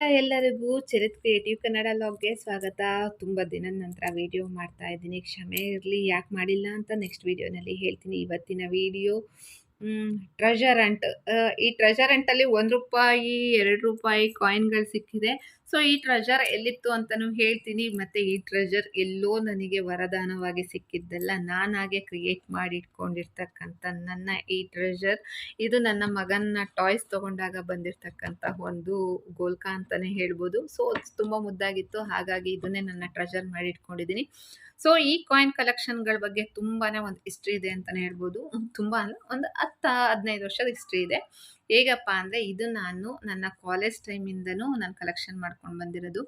ಎಲ್ಲರಿಗೂ ಚರಿತ್ ಕ್ರಿಯೇಟಿವ್ ಕನ್ನಡ ಲಾಗ್ಗೆ ಸ್ವಾಗತ. ತುಂಬ ದಿನದ ನಂತರ ವಿಡಿಯೋ ಮಾಡ್ತಾ ಇದ್ದೀನಿ. ಕ್ಷಮೆ ಇರಲಿ, ಯಾಕೆ ಮಾಡಿಲ್ಲ ಅಂತ ನೆಕ್ಸ್ಟ್ ವಿಡಿಯೋನಲ್ಲಿ ಹೇಳ್ತೀನಿ. ಇವತ್ತಿನ ವಿಡಿಯೋ ಟ್ರೆಜರ್ ಅಂಟ್ ಈ ಟ್ರೆಜರ್ ಅಂಟಲ್ಲಿ ಒಂದು ರೂಪಾಯಿ, ಎರಡು ರೂಪಾಯಿ ಕಾಯಿನ್ಗಳು ಸಿಕ್ಕಿದೆ. ಸೊ ಈ ಟ್ರೆಜರ್ ಎಲ್ಲಿತ್ತು ಅಂತಲೂ ಹೇಳ್ತೀನಿ. ಮತ್ತು ಈ ಟ್ರೆಜರ್ ಎಲ್ಲೋ ನನಗೆ ವರದಾನವಾಗಿ ಸಿಕ್ಕಿದ್ದಲ್ಲ. ನಾನಾಗೆ ಕ್ರಿಯೇಟ್ ಮಾಡಿ ಇಟ್ಕೊಂಡಿರ್ತಕ್ಕಂಥ ನನ್ನ ಈ ಟ್ರೆಜರ್ ಇದು ನನ್ನ ಮಗನ ಟಾಯ್ಸ್ ತಗೊಂಡಾಗ ಬಂದಿರತಕ್ಕಂಥ ಒಂದು ಗೋಲ್ಕ ಅಂತಲೇ ಹೇಳ್ಬೋದು. ಸೊ ತುಂಬ ಮುದ್ದಾಗಿತ್ತು. ಹಾಗಾಗಿ ಇದನ್ನೇ ನನ್ನ ಟ್ರೆಜರ್ ಮಾಡಿ ಇಟ್ಕೊಂಡಿದ್ದೀನಿ ಸೊ ಈ ಕಾಯಿನ್ ಕಲೆಕ್ಷನ್ಗಳ ಬಗ್ಗೆ ತುಂಬಾ ಒಂದು ಹಿಸ್ಟ್ರಿ ಇದೆ ಅಂತಲೇ ಹೇಳ್ಬೋದು. ತುಂಬ ಒಂದು ಹತ್ತು, ಹದಿನೈದು ವರ್ಷದ ಹಿಸ್ಟ್ರಿ ಇದೆ. ಹೇಗಪ್ಪ ಅಂದರೆ ಇದು ನಾನು ನನ್ನ ಕಾಲೇಜ್ ಟೈಮಿಂದನೂ ನಾನು ಕಲೆಕ್ಷನ್ ಮಾಡ್ಕೊಂಡು ಬಂದಿರೋದು.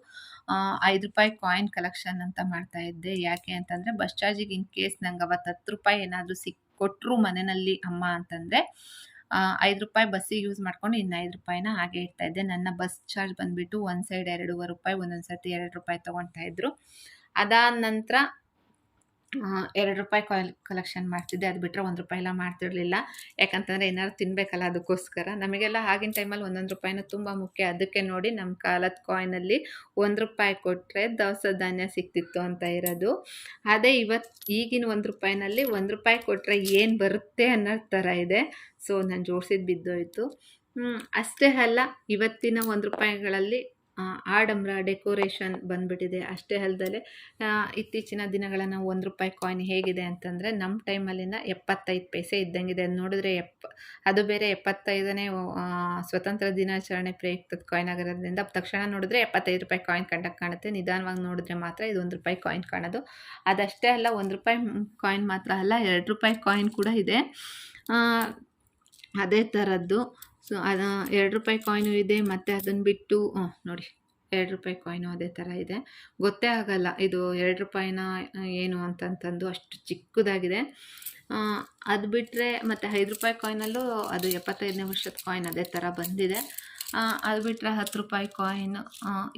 ಐದು ರೂಪಾಯಿ ಕಾಯಿನ್ ಕಲೆಕ್ಷನ್ ಅಂತ ಮಾಡ್ತಾ ಇದ್ದೆ. ಯಾಕೆ ಅಂತಂದರೆ ಬಸ್ ಚಾರ್ಜಿಗೆ ಇನ್ ಕೇಸ್ ನಂಗೆ ಅವತ್ತು ಹತ್ತು ರೂಪಾಯಿ ಏನಾದರೂ ಸಿಕ್ ಕೊಟ್ಟರು ಮನೆಯಲ್ಲಿ ಅಮ್ಮ ಅಂತಂದರೆ ಐದು ರೂಪಾಯಿ ಬಸ್ಸಿಗೆ ಯೂಸ್ ಮಾಡ್ಕೊಂಡು ಇನ್ನು ಐದು ರೂಪಾಯಿನ ಹಾಗೆ ಇಡ್ತಾ ಇದ್ದೆ. ನನ್ನ ಬಸ್ ಚಾರ್ಜ್ ಬಂದುಬಿಟ್ಟು ಒಂದು ಸೈಡ್ ಎರಡೂವರೆ ರೂಪಾಯಿ, ಒಂದೊಂದು ಸರ್ತಿ ಎರಡು ರೂಪಾಯಿ ತೊಗೊಳ್ತಾ ಇದ್ರು. ಅದಾದ ನಂತರ ಎರಡು ರೂಪಾಯಿ ಕಾಯಿಲ್ ಕಲೆಕ್ಷನ್ ಮಾಡ್ತಿದ್ದೆ. ಅದು ಬಿಟ್ಟರೆ ಒಂದು ರೂಪಾಯಿ ಎಲ್ಲ ಮಾಡ್ತಿರಲಿಲ್ಲ. ಯಾಕಂತಂದರೆ ಏನಾದ್ರು ತಿನ್ನಬೇಕಲ್ಲ ಅದಕ್ಕೋಸ್ಕರ. ನಮಗೆಲ್ಲ ಆಗಿನ ಟೈಮಲ್ಲಿ ಒಂದೊಂದು ರೂಪಾಯಿನೂ ತುಂಬ ಮುಖ್ಯ. ಅದಕ್ಕೆ ನೋಡಿ ನಮ್ಮ ಕಾಲದ ಕಾಯಿನಲ್ಲಿ ಒಂದು ರೂಪಾಯಿ ಕೊಟ್ಟರೆ ದವಸ ಧಾನ್ಯ ಸಿಕ್ತಿತ್ತು ಅಂತ ಇರೋದು. ಅದೇ ಇವತ್ತು ಈಗಿನ ಒಂದು ರೂಪಾಯಿನಲ್ಲಿ ಒಂದು ರೂಪಾಯಿ ಕೊಟ್ಟರೆ ಏನು ಬರುತ್ತೆ ಅನ್ನೋ ಥರ ಇದೆ. ಸೊ, ನಾನು ಜೋಡಿಸಿದ್ದು ಬಿದ್ದೋಯ್ತು. ಅಷ್ಟೇ ಅಲ್ಲ, ಇವತ್ತಿನ ಒಂದು ರೂಪಾಯಿಗಳಲ್ಲಿ ಆಡಂಬರ, ಡೆಕೋರೇಷನ್ ಬಂದ್ಬಿಟ್ಟಿದೆ. ಅಷ್ಟೇ ಅಲ್ಲದೆ ಇತ್ತೀಚಿನ ದಿನಗಳ ನಾವು ಒಂದು ರೂಪಾಯಿ ಕಾಯಿನ್ ಹೇಗಿದೆ ಅಂತಂದರೆ ನಮ್ಮ ಟೈಮಲ್ಲಿನ ಎಪ್ಪತ್ತೈದು ಪೈಸೆ ಇದ್ದಂಗಿದೆ. ಅದು ನೋಡಿದ್ರೆ ಎಪ್ ಅದು ಬೇರೆ ಎಪ್ಪತ್ತೈದನೇ ಸ್ವತಂತ್ರ ದಿನಾಚರಣೆ ಪ್ರಯುಕ್ತದ ಕಾಯಿನ್ ಆಗಿರೋದ್ರಿಂದ ತಕ್ಷಣ ನೋಡಿದ್ರೆ ಎಪ್ಪತ್ತೈದು ರೂಪಾಯಿ ಕಾಯಿನ್ ಕಂಡಕ್ಕೆ ಕಾಣುತ್ತೆ. ನಿಧಾನವಾಗಿ ನೋಡಿದ್ರೆ ಮಾತ್ರ ಇದು ಒಂದು ರೂಪಾಯಿ ಕಾಯಿನ್ ಕಾಣೋದು. ಅದಷ್ಟೇ ಅಲ್ಲ, ಒಂದು ರೂಪಾಯಿ ಕಾಯಿನ್ ಮಾತ್ರ ಅಲ್ಲ, ಎರಡು ರೂಪಾಯಿ ಕಾಯಿನ್ ಕೂಡ ಇದೆ. ಅದೇ ಥರದ್ದು ಸೊ ಅದು ಎರಡು ರೂಪಾಯಿ ಕಾಯಿನು ಇದೆ, ಮತ್ತು ಅದನ್ನು ಬಿಟ್ಟು ನೋಡಿ, ಎರಡು ರೂಪಾಯಿ ಕಾಯಿನು ಅದೇ ಥರ ಇದೆ. ಗೊತ್ತೇ ಆಗಲ್ಲ, ಇದು ಎರಡು ರೂಪಾಯಿನ ಏನು ಅಂತಂತಂದು ಅಷ್ಟು ಚಿಕ್ಕದಾಗಿದೆ. ಅದು ಬಿಟ್ಟರೆ ಮತ್ತು ಐದು ರೂಪಾಯಿ ಕಾಯ್ನಲ್ಲೂ ಅದು ಎಪ್ಪತ್ತೈದನೇ ವರ್ಷದ ಕಾಯಿನ್ ಅದೇ ಥರ ಬಂದಿದೆ. ಅದು ಬಿಟ್ಟರೆ ಹತ್ತು ರೂಪಾಯಿ ಕಾಯಿನ್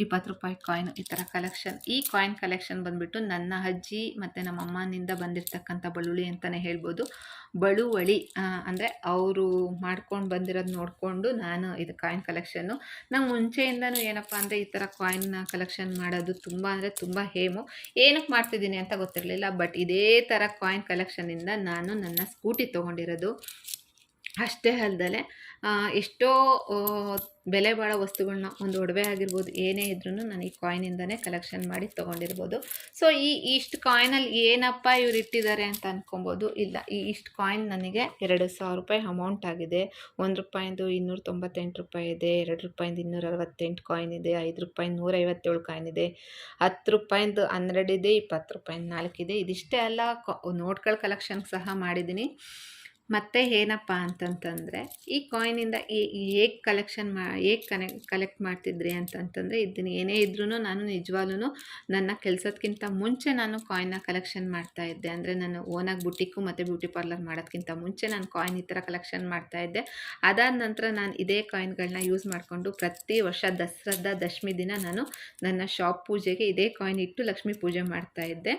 ಇಪ್ಪತ್ತು ರೂಪಾಯಿ ಕಾಯಿನ್ ಈ ಥರ ಕಲೆಕ್ಷನ್ ಈ ಕಾಯಿನ್ ಕಲೆಕ್ಷನ್ ಬಂದುಬಿಟ್ಟು ನನ್ನ ಅಜ್ಜಿ ಮತ್ತು ನಮ್ಮ ಅಮ್ಮನಿಂದ ಬಂದಿರತಕ್ಕಂಥ ಬಳುವಳಿ ಅಂತಲೇ ಹೇಳ್ಬೋದು. ಬಳುವಳಿ ಅಂದರೆ ಅವರು ಮಾಡ್ಕೊಂಡು ಬಂದಿರೋದು ನೋಡಿಕೊಂಡು ನಾನು ಇದು ಕಾಯಿನ್ ಕಲೆಕ್ಷನ್ನು ನಂಗೆ ಮುಂಚೆಯಿಂದನೂ ಏನಪ್ಪ ಅಂದರೆ ಈ ಥರ ಕಾಯಿನ್ನ ಕಲೆಕ್ಷನ್ ಮಾಡೋದು ತುಂಬ ಅಂದರೆ ತುಂಬ ಹೇಮು. ಏನಕ್ಕೆ ಮಾಡ್ತಿದ್ದೀನಿ ಅಂತ ಗೊತ್ತಿರಲಿಲ್ಲ ಬಟ್ ಇದೇ ಥರ ಕಾಯಿನ್ ಕಲೆಕ್ಷನಿಂದ ನಾನು ನನ್ನ ಸ್ಕೂಟಿ ತೊಗೊಂಡಿರೋದು. ಅಷ್ಟೇ ಅಲ್ಲದೆ ಎಷ್ಟೋ ಬೆಲೆ ಬಾಳೋ ವಸ್ತುಗಳನ್ನ ಒಂದು ಒಡವೆ ಆಗಿರ್ಬೋದು, ಏನೇ ಇದ್ರೂ ನಾನು ಈ ಕಾಯಿನಿಂದನೇ ಕಲೆಕ್ಷನ್ ಮಾಡಿ ತೊಗೊಂಡಿರ್ಬೋದು. ಸೊ ಈ, ಇಷ್ಟು ಕಾಯಿನಲ್ಲಿ ಏನಪ್ಪ ಇವ್ರು ಇಟ್ಟಿದ್ದಾರೆ ಅಂತ ಅಂದ್ಕೊಬೋದು ಇಲ್ಲ, ಈ ಇಷ್ಟು ಕಾಯಿನ್ ನನಗೆ ಎರಡು ಸಾವಿರ ರೂಪಾಯಿ ಅಮೌಂಟ್ ಆಗಿದೆ. ಒಂದು ರೂಪಾಯಿಂದು ಇನ್ನೂರ ತೊಂಬತ್ತೆಂಟು ರೂಪಾಯಿ ಇದೆ, ಎರಡು ರೂಪಾಯಿಂದ ಇನ್ನೂರ ಅರವತ್ತೆಂಟು ಕಾಯಿನ್ ಇದೆ, ಐದು ರೂಪಾಯಿ ನೂರೈವತ್ತೇಳು ಕಾಯಿನ್ ಇದೆ, ಹತ್ತು ರೂಪಾಯಿಂದು ಹನ್ನೆರಡು ಇದೆ, ಇಪ್ಪತ್ತು ರೂಪಾಯಿಂದ ನಾಲ್ಕಿದೆ ಇದಿಷ್ಟೇ ಅಲ್ಲ ನೋಟ್ಗಳ ಕಲೆಕ್ಷನ್ ಸಹ ಮಾಡಿದ್ದೀನಿ ಮತ್ತು ಏನಪ್ಪ ಅಂತಂತಂದರೆ, ಈ ಕಾಯಿನಿಂದ ಹೇಗೆ ಕಲೆಕ್ಷನ್ ಮಾ, ಹೇಗೆ ಕನೆ ಕಲೆಕ್ಟ್ ಮಾಡ್ತಿದ್ರಿ ಅಂತಂತಂದರೆ ಇದನ್ನು ಏನೇ ಇದ್ರೂ ನಾನು ನಿಜವಾಗ್ಲೂ ನನ್ನ ಕೆಲಸಕ್ಕಿಂತ ಮುಂಚೆ ನಾನು ಕಾಯಿನ್ನ ಕಲೆಕ್ಷನ್ ಮಾಡ್ತಾ ಇದ್ದೆ. ಅಂದರೆ ನಾನು ಓನಾಗಿ ಬುಟಿಕ್ಕು ಮತ್ತು ಬ್ಯೂಟಿ ಪಾರ್ಲರ್ ಮಾಡೋದಕ್ಕಿಂತ ಮುಂಚೆ ನಾನು ಕಾಯಿನ್ ಈ ಥರ ಕಲೆಕ್ಷನ್ ಮಾಡ್ತಾ ಇದ್ದೆ. ಅದಾದ ನಂತರ ನಾನು ಇದೇ ಕಾಯಿನ್ಗಳನ್ನ ಯೂಸ್ ಮಾಡಿಕೊಂಡು ಪ್ರತಿ ವರ್ಷ ದಸರಾದ ದಶಮಿ ದಿನ ನಾನು ನನ್ನ ಶಾಪ್ ಪೂಜೆಗೆ ಇದೇ ಕಾಯಿನ್ ಇಟ್ಟು ಲಕ್ಷ್ಮೀ ಪೂಜೆ ಮಾಡ್ತಾ ಇದ್ದೆ.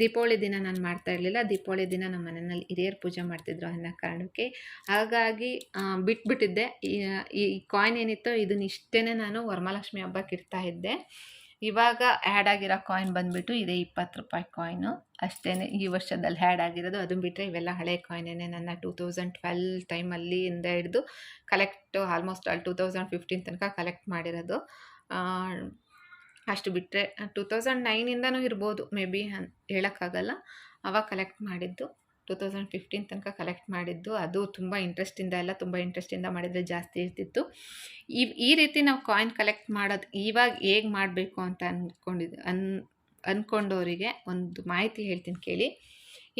ದೀಪಾವಳಿ ದಿನ ನಾನು ಮಾಡ್ತಾ ಇರಲಿಲ್ಲ. ದೀಪಾವಳಿ ದಿನ ನಮ್ಮ ಮನೆಯಲ್ಲಿ ಹಿರಿಯರು ಪೂಜೆ ಮಾಡ್ತಿದ್ರು. ಅನ್ನೋ ಕಾರಣಕ್ಕೆ. ಹಾಗಾಗಿ ಬಿಟ್ಬಿಟ್ಟಿದ್ದೆ. ಈ ಕಾಯಿನ್ ಏನಿತ್ತೋ ಇದನ್ನ ಇಷ್ಟೇ ನಾನು ವರಮಹಾಲಕ್ಷ್ಮಿ ಹಬ್ಬಕ್ಕೆ ಇಡ್ತಾ ಇದ್ದೆ. ಇವಾಗ ಆ್ಯಡ್ ಆಗಿರೋ ಕಾಯಿನ್ ಬಂದುಬಿಟ್ಟು ಇದೆ ಇಪ್ಪತ್ತು ರೂಪಾಯಿ ಕಾಯಿನು ಅಷ್ಟೇ ಈ ವರ್ಷದಲ್ಲಿ ಆ್ಯಡ್ ಆಗಿರೋದು. ಅದನ್ನು ಬಿಟ್ಟರೆ ಇವೆಲ್ಲ ಹಳೆ ಕಾಯಿನೇ ನನ್ನ ಟೂ ತೌಸಂಡ್ ಟ್ವೆಲ್ ಟೈಮಲ್ಲಿ ಇಂದ ಹಿಡಿದು ಕಲೆಕ್ಟ್ ಆಲ್ಮೋಸ್ಟ್ ಅಲ್ಲಿ ಟೂ ತೌಸಂಡ್ ಫಿಫ್ಟೀನ್ ತನಕ ಕಲೆಕ್ಟ್ ಮಾಡಿರೋದು. ಅಷ್ಟು ಬಿಟ್ಟರೆ ಟೂ ತೌಸಂಡ್ ನೈನಿಂದನೂ ಇರ್ಬೋದು. ಮೇ ಬಿ ಹೇಳೋಕ್ಕಾಗಲ್ಲ. ಅವಾಗ ಕಲೆಕ್ಟ್ ಮಾಡಿದ್ದು. ಟೂ ತೌಸಂಡ್ ಫಿಫ್ಟೀನ್ ತನಕ ಕಲೆಕ್ಟ್ ಮಾಡಿದ್ದು, ಅದು ತುಂಬ ಇಂಟ್ರೆಸ್ಟಿಂದ ಎಲ್ಲ ತುಂಬ ಇಂಟ್ರೆಸ್ಟಿಂದ ಮಾಡಿದರೆ ಜಾಸ್ತಿ ಇರ್ತಿತ್ತು. ಈ ಈ ರೀತಿ ನಾವು ಕಾಯಿನ್ ಕಲೆಕ್ಟ್ ಮಾಡೋದು ಇವಾಗ ಹೇಗೆ ಮಾಡಬೇಕು ಅಂತ ಅಂದ್ಕೊಂಡಿದ್ದು ಅನ್ ಅಂದ್ಕೊಂಡವರಿಗೆ ಒಂದು ಮಾಹಿತಿ ಹೇಳ್ತೀನಿ ಕೇಳಿ.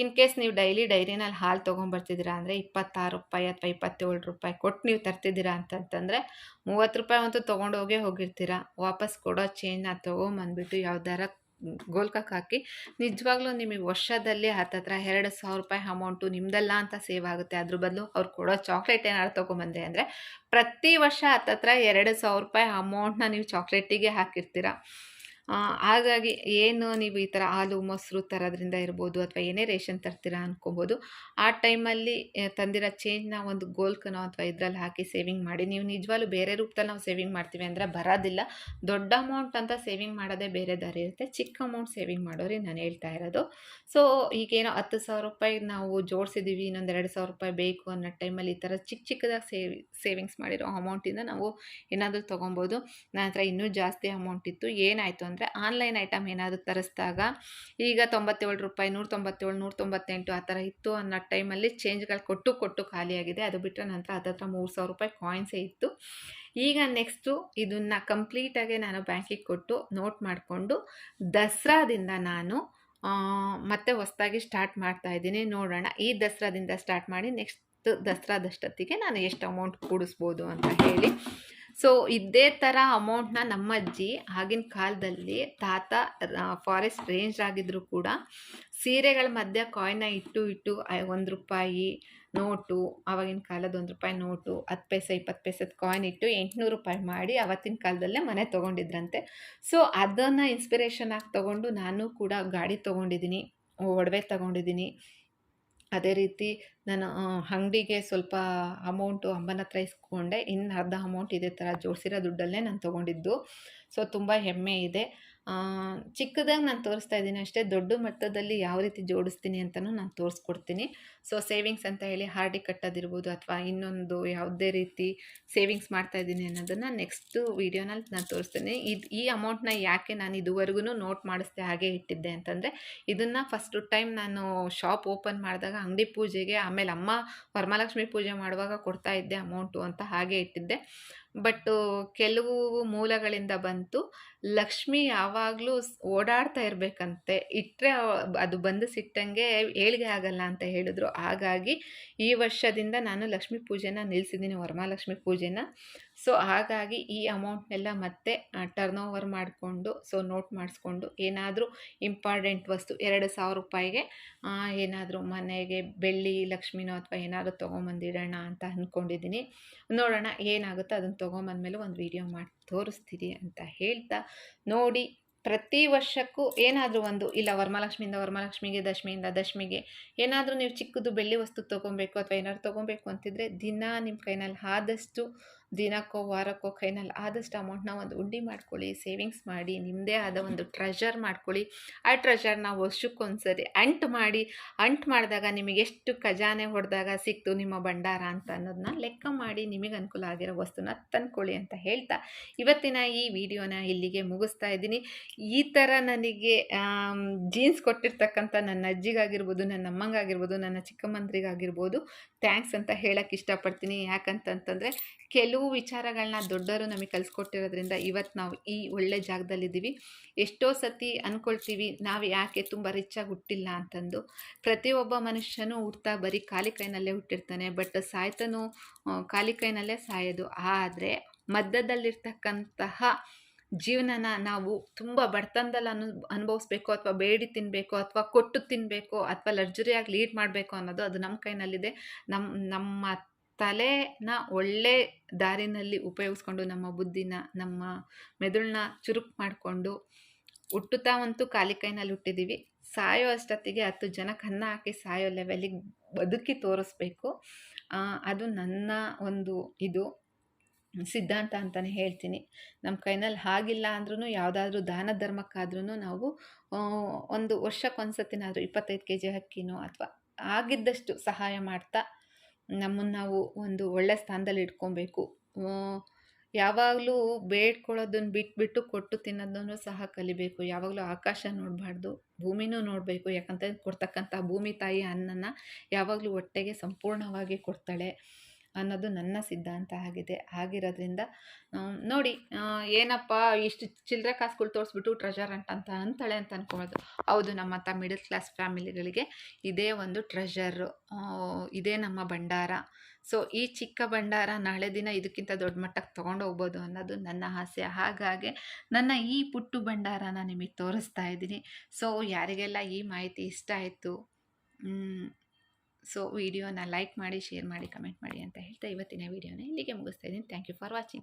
ಇನ್ ಕೇಸ್ ನೀವು ಡೈಲಿ ಡೈರಿನಲ್ಲಿ ಹಾಲು ತೊಗೊಂಬರ್ತಿದ್ದೀರಾ ಅಂದರೆ ಇಪ್ಪತ್ತಾರು ರೂಪಾಯಿ ಅಥವಾ ಇಪ್ಪತ್ತೇಳು ರೂಪಾಯಿ ಕೊಟ್ಟು ನೀವು ತರ್ತಿದ್ದೀರಾ ಅಂತಂತಂದರೆ ಮೂವತ್ತು ರೂಪಾಯಿ ಅಂತೂ ತೊಗೊಂಡೋಗೇ ಹೋಗಿರ್ತೀರಾ. ವಾಪಸ್ ಕೊಡೋ ಚೇಂಜ್ನ ತೊಗೊಂಬಂದ್ಬಿಟ್ಟು ಯಾವ್ದಾರ ಗೋಲ್ಕಕ್ಕೆ ಹಾಕಿ, ನಿಜವಾಗ್ಲೂ ನಿಮಗೆ ವರ್ಷದಲ್ಲಿ ಹತ್ತತ್ರ ಎರಡು ಸಾವಿರ ರೂಪಾಯಿ ಅಮೌಂಟು ನಿಮ್ದಲ್ಲ ಅಂತ ಸೇವ್ ಆಗುತ್ತೆ. ಅದ್ರ ಬದಲು ಅವ್ರು ಕೊಡೋ ಚಾಕ್ಲೇಟ್ ಏನಾದ್ರು ತೊಗೊಂಬಂದೆ ಅಂದರೆ, ಪ್ರತಿ ವರ್ಷ ಹತ್ತತ್ರ ಎರಡು ಸಾವಿರ ರೂಪಾಯಿ ಅಮೌಂಟ್ನ ನೀವು ಚಾಕ್ಲೇಟಿಗೆ ಹಾಕಿರ್ತೀರ. ಹಾಗಾಗಿ ಏನು ನೀವು ಈ ಥರ ಹಾಲು, ಮೊಸರು ತರೋದ್ರಿಂದ ಇರ್ಬೋದು ಅಥವಾ ಏನೇ ರೇಷನ್ ತರ್ತೀರಾ ಅನ್ಕೊಬೋದು, ಆ ಟೈಮಲ್ಲಿ ತಂದಿರೋ ಚೇಂಜ್ನ ಒಂದು ಗೋಲ್ಕನೋ ಅಥವಾ ಇದರಲ್ಲಿ ಹಾಕಿ ಸೇವಿಂಗ್ ಮಾಡಿ. ನೀವು ನಿಜವಾಗ್ಲೂ ಬೇರೆ ರೂಪದಲ್ಲಿ ನಾವು ಸೇವಿಂಗ್ ಮಾಡ್ತೀವಿ ಅಂದರೆ ಬರೋದಿಲ್ಲ. ದೊಡ್ಡ ಅಮೌಂಟ್ ಅಂತ ಸೇವಿಂಗ್ ಮಾಡೋದೇ ಬೇರೆ ದಾರಿ ಇರುತ್ತೆ. ಚಿಕ್ಕ ಅಮೌಂಟ್ ಸೇವಿಂಗ್ ಮಾಡೋರಿಗೆ ನಾನು ಹೇಳ್ತಾ ಇರೋದು. ಸೊ ಈಗೇನೋ ಹತ್ತು ಸಾವಿರ ರೂಪಾಯಿ ನಾವು ಜೋಡಿಸಿದ್ದೀವಿ ಇನ್ನೊಂದು ಎರಡು ಸಾವಿರ ರೂಪಾಯಿ ಬೇಕು ಅನ್ನೋ ಟೈಮಲ್ಲಿ ಈ ಥರ ಚಿಕ್ಕ ಚಿಕ್ಕದಾಗಿ ಸೇವಿ, ಸೇವಿಂಗ್ಸ್ ಮಾಡಿರೋ ಅಮೌಂಟಿಂದ ನಾವು ಏನಾದರೂ ತೊಗೊಬೋದು. ನನ್ನ ಹತ್ರ ಇನ್ನೂ ಜಾಸ್ತಿ ಅಮೌಂಟ್ ಇತ್ತು, ಏನಾಯಿತು ಅಂದರೆ ಆನ್ಲೈನ್ ಐಟಮ್ ಏನಾದರೂ ತರಿಸಿದಾಗ ಈಗ ತೊಂಬತ್ತೇಳು ರೂಪಾಯಿ, ನೂರ ತೊಂಬತ್ತೇಳು, ನೂರ ತೊಂಬತ್ತೆಂಟು ಆ ಥರ ಇತ್ತು ಅನ್ನೋ ಟೈಮಲ್ಲಿ ಚೇಂಜ್ಗಳು ಕೊಟ್ಟು ಕೊಟ್ಟು ಖಾಲಿಯಾಗಿದೆ. ಅದು ಬಿಟ್ಟರೆ ನಂತರ ಹತ್ತತ್ರ ಮೂರು ಸಾವಿರ ರೂಪಾಯಿ ಕಾಯಿನ್ಸೇ ಇತ್ತು. ಈಗ ನೆಕ್ಸ್ಟು ಇದನ್ನು ಕಂಪ್ಲೀಟಾಗಿ ನಾನು ಬ್ಯಾಂಕಿಗೆ ಕೊಟ್ಟು ನೋಟ್ ಮಾಡಿಕೊಂಡು ದಸರಾದಿಂದ ನಾನು ಮತ್ತೆ ಹೊಸ್ದಾಗಿ ಸ್ಟಾರ್ಟ್ ಮಾಡ್ತಾ ಇದ್ದೀನಿ. ನೋಡೋಣ. ಈ ದಸರಾದಿಂದ ಸ್ಟಾರ್ಟ್ ಮಾಡಿ ನೆಕ್ಸ್ಟ್ ದಸರಾದಷ್ಟೊತ್ತಿಗೆ ನಾನು ಎಷ್ಟು ಅಮೌಂಟ್ ಕೂಡಿಸ್ಬೋದು ಅಂತ ಹೇಳಿ ಸೊ ಇದೇ ಥರ ಅಮೌಂಟ್ನ ನಮ್ಮ ಅಜ್ಜಿ ಆಗಿನ ಕಾಲದಲ್ಲಿ ತಾತ ಫಾರೆಸ್ಟ್ ರೇಂಜ್ ಆಗಿದ್ರು ಕೂಡ ಸೀರೆಗಳ ಮಧ್ಯೆ ಕಾಯಿನ ಇಟ್ಟು ಇಟ್ಟು ಒಂದು ರೂಪಾಯಿ ನೋಟು, ಆವಾಗಿನ ಕಾಲದ ಒಂದು ರೂಪಾಯಿ ನೋಟು, ಹತ್ತು ಪೈಸೆ, ಇಪ್ಪತ್ತು ಪೈಸದ ಕಾಯಿನ್ ಇಟ್ಟು ಎಂಟುನೂರು ರೂಪಾಯಿ ಮಾಡಿ ಅವತ್ತಿನ ಕಾಲದಲ್ಲೇ ಮನೆ ತೊಗೊಂಡಿದ್ರಂತೆ. ಸೊ ಅದನ್ನು ಇನ್ಸ್ಪಿರೇಷನ್ ಆಗಿ ತೊಗೊಂಡು ನಾನು ಕೂಡ ಗಾಡಿ ತೊಗೊಂಡಿದ್ದೀನಿ ಒಡವೆ ತೊಗೊಂಡಿದ್ದೀನಿ. ಅದೇ ರೀತಿ ನಾನು ಅಂಗಡಿಗೆ ಸ್ವಲ್ಪ ಅಮೌಂಟು ಅಮ್ಮನ ಹತ್ರ ಇಸ್ಕೊಂಡೆ. ಇನ್ನು ಅರ್ಧ ಅಮೌಂಟ್ ಇದೇ ಥರ ಜೋಡಿಸಿರೋ ದುಡ್ಡಲ್ಲೇ ನಾನು ತೊಗೊಂಡಿದ್ದು. ಸೊ ತುಂಬ ಹೆಮ್ಮೆ ಇದೆ. ಚಿಕ್ಕದಾಗಿ ನಾನು ತೋರಿಸ್ತಾ ಇದ್ದೀನಿ ಅಷ್ಟೇ, ದೊಡ್ಡ ಮಟ್ಟದಲ್ಲಿ ಯಾವ ರೀತಿ ಜೋಡಿಸ್ತೀನಿ ಅಂತಲೂ ನಾನು ತೋರಿಸ್ಕೊಡ್ತೀನಿ. ಸೊ ಸೇವಿಂಗ್ಸ್ ಅಂತ ಹೇಳಿ ಹಾರ್ಡಿ ಕಟ್ಟೋದಿರ್ಬೋದು ಅಥವಾ ಇನ್ನೊಂದು ಯಾವುದೇ ರೀತಿ ಸೇವಿಂಗ್ಸ್ ಮಾಡ್ತಾ ಇದ್ದೀನಿ ಅನ್ನೋದನ್ನು ನೆಕ್ಸ್ಟು ವೀಡಿಯೋನಲ್ಲಿ ನಾನು ತೋರಿಸ್ತೇನೆ. ಇದು ಈ ಅಮೌಂಟ್ನ ಯಾಕೆ ನಾನು ಇದುವರೆಗೂ ನೋಟ್ ಮಾಡಿಸ್ದೆ ಹಾಗೆ ಇಟ್ಟಿದ್ದೆ ಅಂತಂದರೆ, ಇದನ್ನು ಫಸ್ಟ್ ಟೈಮ್ ನಾನು ಶಾಪ್ ಓಪನ್ ಮಾಡಿದಾಗ ಅಂಗಡಿ ಪೂಜೆಗೆ ಆಮೇಲೆ ಅಮ್ಮ ವರಮಹಾಲಕ್ಷ್ಮಿ ಪೂಜೆ ಮಾಡುವಾಗ ಕೊಡ್ತಾ ಇದ್ದೆ ಅಮೌಂಟು ಅಂತ ಹಾಗೆ ಇಟ್ಟಿದ್ದೆ. ಬಟ್ಟು ಕೆಲವು ಮೂಲಗಳಿಂದ ಬಂತು. ಲಕ್ಷ್ಮಿ ಯಾವಾಗಲೂ ಓಡಾಡ್ತಾ ಇರಬೇಕಂತೆ. ಇಟ್ಟರೆ ಅದು ಬಂದು ಸಿಟ್ಟಂಗೆ ಏಳಿಗೆ ಆಗಲ್ಲ ಅಂತ ಹೇಳಿದ್ರು. ಹಾಗಾಗಿ ಈ ವರ್ಷದಿಂದ ನಾನು ಲಕ್ಷ್ಮೀ ಪೂಜೆನ ನಿಲ್ಲಿಸಿದ್ದೀನಿ ವರಮಹಾಲಕ್ಷ್ಮಿ ಪೂಜೆನ. ಸೊ ಹಾಗಾಗಿ ಈ ಅಮೌಂಟ್ನೆಲ್ಲ ಮತ್ತೆ ಟರ್ನ್ ಓವರ್ ಮಾಡಿಕೊಂಡು ಸೊ ನೋಟ್ ಮಾಡಿಸ್ಕೊಂಡು ಏನಾದರೂ ಇಂಪಾರ್ಟೆಂಟ್ ವಸ್ತು ಎರಡು ಸಾವಿರ ರೂಪಾಯಿಗೆ ಏನಾದರೂ ಮನೆಗೆ ಬೆಳ್ಳಿ, ಲಕ್ಷ್ಮಿನೋ ಅಥವಾ ಏನಾದರೂ ತೊಗೊಂಬಂದಿಡೋಣ ಅಂತ ಅಂದ್ಕೊಂಡಿದ್ದೀನಿ ನೋಡೋಣ ಏನಾಗುತ್ತೋ ಅದನ್ನು ತೊಗೊಂಬಂದ್ಮೇಲೆ ಒಂದು ವಿಡಿಯೋ ಮಾಡಿ ತೋರಿಸ್ತೀನಿ ಅಂತ ಹೇಳ್ತಾ ನೋಡಿ. ಪ್ರತಿ ವರ್ಷಕ್ಕೂ ಏನಾದರೂ ಒಂದು, ಇಲ್ಲ ವರಮಹಾಲಕ್ಷ್ಮಿಯಿಂದ ವರಮಹಾಲಕ್ಷ್ಮಿಗೆ, ದಶಮಿಯಿಂದ ದಶಮಿಗೆ ಏನಾದರೂ ನೀವು ಚಿಕ್ಕದು ಬೆಳ್ಳಿ ವಸ್ತು ತೊಗೊಬೇಕು ಅಥವಾ ಏನಾದ್ರು ತೊಗೊಬೇಕು ಅಂತಿದ್ರೆ ದಿನ ನಿಮ್ಮ ಕೈನಲ್ಲಿ ಆದಷ್ಟು ದಿನಕ್ಕೋ ವಾರಕ್ಕೋ ಕೈನಲ್ಲಿ ಆದಷ್ಟು ಅಮೌಂಟ್ನ ಒಂದು ಉಂಡಿ ಮಾಡ್ಕೊಳ್ಳಿ ಸೇವಿಂಗ್ಸ್ ಮಾಡಿ ನಿಮ್ಮದೇ ಆದ ಒಂದು ಟ್ರೆಷರ್ ಮಾಡ್ಕೊಳ್ಳಿ. ಆ ಟ್ರೆಷರ್ನ ವರ್ಷಕ್ಕೊಂದ್ಸರಿ ಅಂಟ್ ಮಾಡಿ ಅಂಟ್ ಮಾಡಿದಾಗ ನಿಮಗೆ ಎಷ್ಟು ಖಜಾನೆ ಹೊಡೆದಾಗ ಸಿಕ್ತು ನಿಮ್ಮ ಭಂಡಾರ ಅಂತ ಅನ್ನೋದನ್ನ ಲೆಕ್ಕ ಮಾಡಿ ನಿಮಗೆ ಅನುಕೂಲ ಆಗಿರೋ ವಸ್ತುನ ತಂದ್ಕೊಳ್ಳಿ ಅಂತ ಹೇಳ್ತಾ ಇವತ್ತಿನ ಈ ವಿಡಿಯೋನ ಇಲ್ಲಿಗೆ ಮುಗಿಸ್ತಾ ಇದ್ದೀನಿ. ಈ ಥರ ನನಗೆ ಜೀನ್ಸ್ ಕೊಟ್ಟಿರ್ತಕ್ಕಂಥ ನನ್ನ ಅಜ್ಜಿಗಾಗಿರ್ಬೋದು, ನನ್ನ ಅಮ್ಮಂಗಾಗಿರ್ಬೋದು, ನನ್ನ ಚಿಕ್ಕಮ್ಮಂದ್ರಿಗಾಗಿರ್ಬೋದು ಥ್ಯಾಂಕ್ಸ್ ಅಂತ ಹೇಳಕ್ಕೆ ಇಷ್ಟಪಡ್ತೀನಿ. ಯಾಕಂತಂತಂದರೆ ಕೆಲವು ವಿಚಾರಗಳನ್ನ ದೊಡ್ಡವರು ನಮಗೆ ಕಲಿಸ್ಕೊಟ್ಟಿರೋದ್ರಿಂದ ಇವತ್ತು ನಾವು ಈ ಒಳ್ಳೆ ಜಾಗದಲ್ಲಿದ್ದೀವಿ. ಎಷ್ಟೋ ಸತಿ ಅಂದ್ಕೊಳ್ತೀವಿ ನಾವು ಯಾಕೆ ತುಂಬ ರಿಚ್ಚಾಗಿ ಹುಟ್ಟಿಲ್ಲ ಅಂತಂದು. ಪ್ರತಿಯೊಬ್ಬ ಮನುಷ್ಯನೂ ಹುಡ್ತಾ ಬರೀ ಖಾಲಿ ಕೈನಲ್ಲೇ ಹುಟ್ಟಿರ್ತಾನೆ, ಬಟ್ ಸಾಯ್ತನೂ ಖಾಲಿ ಕೈನಲ್ಲೇ ಸಾಯೋದು. ಆದರೆ ಮಧ್ಯದಲ್ಲಿರ್ತಕ್ಕಂತಹ ಜೀವನನ ನಾವು ತುಂಬ ಬಡತನದಲ್ಲಿ ಅನು, ಅನುಭವಿಸ್ಬೇಕು ಅಥವಾ ಬೇಡಿ ತಿನ್ನಬೇಕು ಅಥವಾ ಕೊಟ್ಟು ತಿನ್ನಬೇಕು ಅಥವಾ ಲಕ್ಸುರಿಯಾಗಿ ಲೀಡ್ ಮಾಡಬೇಕು ಅನ್ನೋದು ಅದು ನಮ್ಮ ಕೈನಲ್ಲಿದೆ. ನಮ್ಮ ನಮ್ಮ ತಲೆನ ಒಳ್ಳೆ ದಾರಿನಲ್ಲಿ ಉಪಯೋಗಿಸ್ಕೊಂಡು ನಮ್ಮ ಬುದ್ಧಿನ, ನಮ್ಮ ಮೆದುಳನ್ನ ಚುರುಕು ಮಾಡಿಕೊಂಡು ಹುಟ್ಟುತ್ತಾವಂತೂ ಖಾಲಿ ಕೈನಲ್ಲಿ ಹುಟ್ಟಿದ್ದೀವಿ. ಸಾಯೋ ಅಷ್ಟೊತ್ತಿಗೆ ಹತ್ತು ಜನಕ್ಕೆ ಅನ್ನ ಹಾಕಿ ಸಾಯೋ ಲೆವೆಲಿಗೆ ಬದುಕಿ ತೋರಿಸ್ಬೇಕು. ಅದು ನನ್ನ ಒಂದು ಇದು. ಸಿದ್ಧಾಂತ ಅಂತಲೇ ಹೇಳ್ತೀನಿ. ನಮ್ಮ ಕೈನಲ್ಲಿ ಹಾಗಿಲ್ಲ ಅಂದ್ರೂ ಯಾವುದಾದ್ರೂ ದಾನ ಧರ್ಮಕ್ಕಾದ್ರೂ ನಾವು ಒಂದು ವರ್ಷಕ್ಕೊಂದ್ಸತಿನಾದರೂ ಇಪ್ಪತ್ತೈದು ಕೆ ಜಿ ಅಕ್ಕಿನೋ ಅಥವಾ ಆಗಿದ್ದಷ್ಟು ಸಹಾಯ ಮಾಡ್ತಾ ನಮ್ಮನ್ನು ನಾವು ಒಂದು ಒಳ್ಳೆ ಸ್ಥಾನದಲ್ಲಿ ಇಟ್ಕೊಬೇಕು. ಯಾವಾಗಲೂ ಬೇಡ್ಕೊಳ್ಳೋದನ್ನು ಬಿಟ್ಬಿಟ್ಟು ಕೊಟ್ಟು ತಿನ್ನೋದನ್ನು ಸಹ ಕಲಿಬೇಕು. ಯಾವಾಗಲೂ ಆಕಾಶ ನೋಡಬಾರ್ದು, ಭೂಮಿನೂ ನೋಡಬೇಕು. ಯಾಕಂತ ಕೊಡ್ತಕ್ಕಂಥ ಭೂಮಿ ತಾಯಿ ಅನ್ನನ ಯಾವಾಗಲೂ ಹೊಟ್ಟೆಗೆ ಸಂಪೂರ್ಣವಾಗಿ ಕೊಡ್ತಾಳೆ. ಅನ್ನೋದು ನನ್ನ ಸಿದ್ಧಾಂತ ಆಗಿದೆ. ಆಗಿರೋದ್ರಿಂದ ನೋಡಿ ಏನಪ್ಪ, ಇಷ್ಟು ಚಿಲ್ಲರೆ ಕಾಸುಗಳು ತೋರಿಸ್ಬಿಟ್ಟು ಟ್ರೆಷರ್ ಅಂತ ಅಂತ ಅಂತಾಳೆ ಅಂತ ಅನ್ಕೊಳೋದು. ಹೌದು ತ ಮಿಡಲ್ ಕ್ಲಾಸ್ ಫ್ಯಾಮಿಲಿಗಳಿಗೆ ಇದೇ ಒಂದು ಟ್ರೆಷರು ಇದೇ ನಮ್ಮ ಭಂಡಾರ. ಸೊ ಈ ಚಿಕ್ಕ ಭಂಡಾರ ನಾಳೆ ದಿನ ಇದಕ್ಕಿಂತ ದೊಡ್ಡ ಮಟ್ಟಕ್ಕೆ ತೊಗೊಂಡು ಹೋಗ್ಬೋದು ಅನ್ನೋದು ನನ್ನ ಆಸೆ. ಹಾಗಾಗಿ ನನ್ನ ಈ ಪುಟ್ಟು ಭಂಡಾರನ ನಿಮಗೆ ತೋರಿಸ್ತಾ ಇದ್ದೀನಿ. ಸೊ ಯಾರಿಗೆಲ್ಲ ಈ ಮಾಹಿತಿ ಇಷ್ಟ ಆಯಿತು ಸೊ ವಿಡಿಯೋನ ಲೈಕ್ ಮಾಡಿ, ಶೇರ್ ಮಾಡಿ, ಕಮೆಂಟ್ ಮಾಡಿ ಅಂತ ಹೇಳ್ತಾ ಇವತ್ತಿನ ವಿಡಿಯೋನ ಇಲ್ಲಿಗೆ ಮುಗಿಸ್ತಾ ಇದ್ದೀನಿ. Thank you for watching